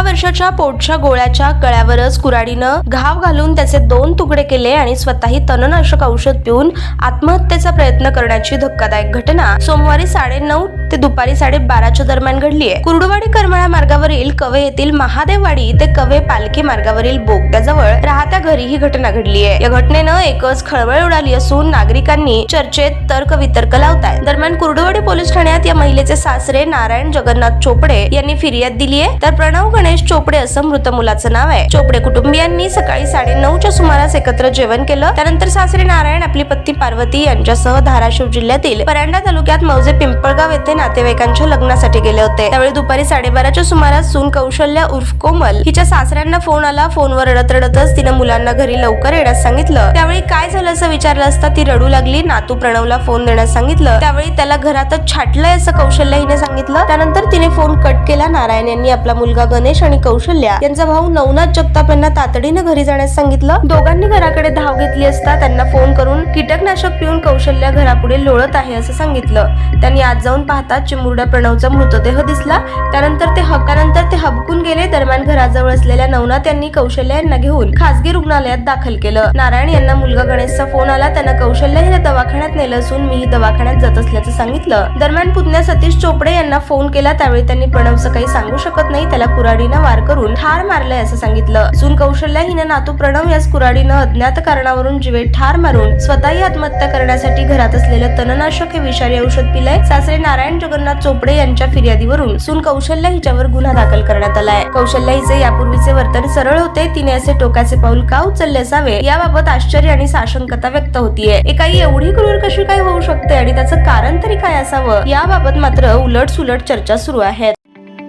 दहा वर्षाच्या पोटच्या गोळ्याच्या गळ्यावरच कुराडीनं घाव घालून त्याचे दोन तुकडे केले आणि स्वतःही तणनाशक औषध पिऊन आत्महत्येचा प्रयत्न करण्याची धक्कादायक घटना सोमवारी साडेनऊ ते दुपारी साडेबाराच्या दरम्यान घडली आहे. कुर्डुवाडी करमाळा मार्गावरील कवे येथील महादेववाडी ते कवे पालखी मार्गावरील बोगद्याजवळ राहत्या घरी ही घटना घडली आहे. या घटनेनं एकच खळबळ उडाली असून नागरिकांनी चर्चेत तर्क वितर्क लावताय दरम्यान कुर्डुवाडी पोलीस ठाण्यात या महिलेचे सासरे नारायण जगन्नाथ चोपडे यांनी फिर्याद दिली आहे तर प्रणव गणेश चोपडे असं मृत मुलाचं नाव आहे. चोपडे कुटुंबियांनी सकाळी साडेनऊच्या सुमारास एकत्र जेवण केलं. त्यानंतर सासरे नारायण आपली पत्नी पार्वती यांच्यासह धाराशिव जिल्ह्यातील परांडा तालुक्यात मौजे पिंपळगाव येथे नातेवाईकांच्या लग्नासाठी गेले होते. त्यावेळी दुपारी साडेबाराच्या सुमारास सून कौशल्या उर्फ कोमल हिच्या सासऱ्यांना फोन आला. फोनवर रडत रडतच तिनं मुलांना घरी लवकर येण्यास सांगितलं. त्यावेळी काय झालं असं विचारलं असता ती रडू लागली. नातू प्रणवला फोन देण्यास सांगितलं. त्यावेळी त्याला घरातच छाटलंय असं कौशल्य हिने सांगितलं. त्यानंतर तिने फोन कट केला. नारायण यांनी आपला मुलगा गणेश आणि कौशल्या यांचा भाऊ नवनाथ जगताप यांना तातडीनं घरी जाण्यास सांगितलं. दोघांनी घराकडे धाव घेतली असता त्यांना फोन करून कीटकनाशक पिऊन कौशल्या घरापुढे लोळत आहे असं सांगितलं. त्यांनी आज जाऊन पाहता चिमुरड्या प्रणवचा मृतदेह दिसला. त्यानंतर ते हक्कानंतर ते हबकून गेले. दरम्यान घराजवळ असलेल्या नवनाथ यांनी कौशल्या यांना घेऊन खासगी रुग्णालयात दाखल केलं. नारायण यांना मुलगा गणेशचा फोन आला. त्यांना कौशल्या हिला दवाखान्यात नेलं असून मीही दवाखान्यात जात असल्याचं सांगितलं. दरम्यान पुतण्या सतीश चोपडे यांना फोन केला. त्यावेळी त्यांनी प्रणवचं काही सांगू शकत नाही. त्याला कुऱ्हाडीनं वार करून ठार मारलंय असं सांगितलं. सून कौशल्या हिनं नातू प्रणव यास कुऱ्हाडीनं अज्ञात कारणावरून जीवे ठार मारून स्वतःही आत्महत्या करण्यासाठी घरात असलेलं तणनाशक हे विषारी औषध पिलंय. सासरे नारायण जगन्नाथ चोपडे यांच्या फिर्यादीवरून सून कौशल्या हिच्यावर गुन्हा दाखल करण्यात आलाय. कौशल्या हिचे यापूर्वीचे वर्तन सरळ होते. तिने असे टोकाचे पाऊल का उचलले असावे याबाबत आश्चर्य आणि साशंकता व्यक्त होतीये. एकाही एवढी क्रूर कशी काय होऊ शकते आणि त्याचं कारण तरी काय असावं? याबाबत मात्र उलट सुलट चर्चा सुरू आहेत.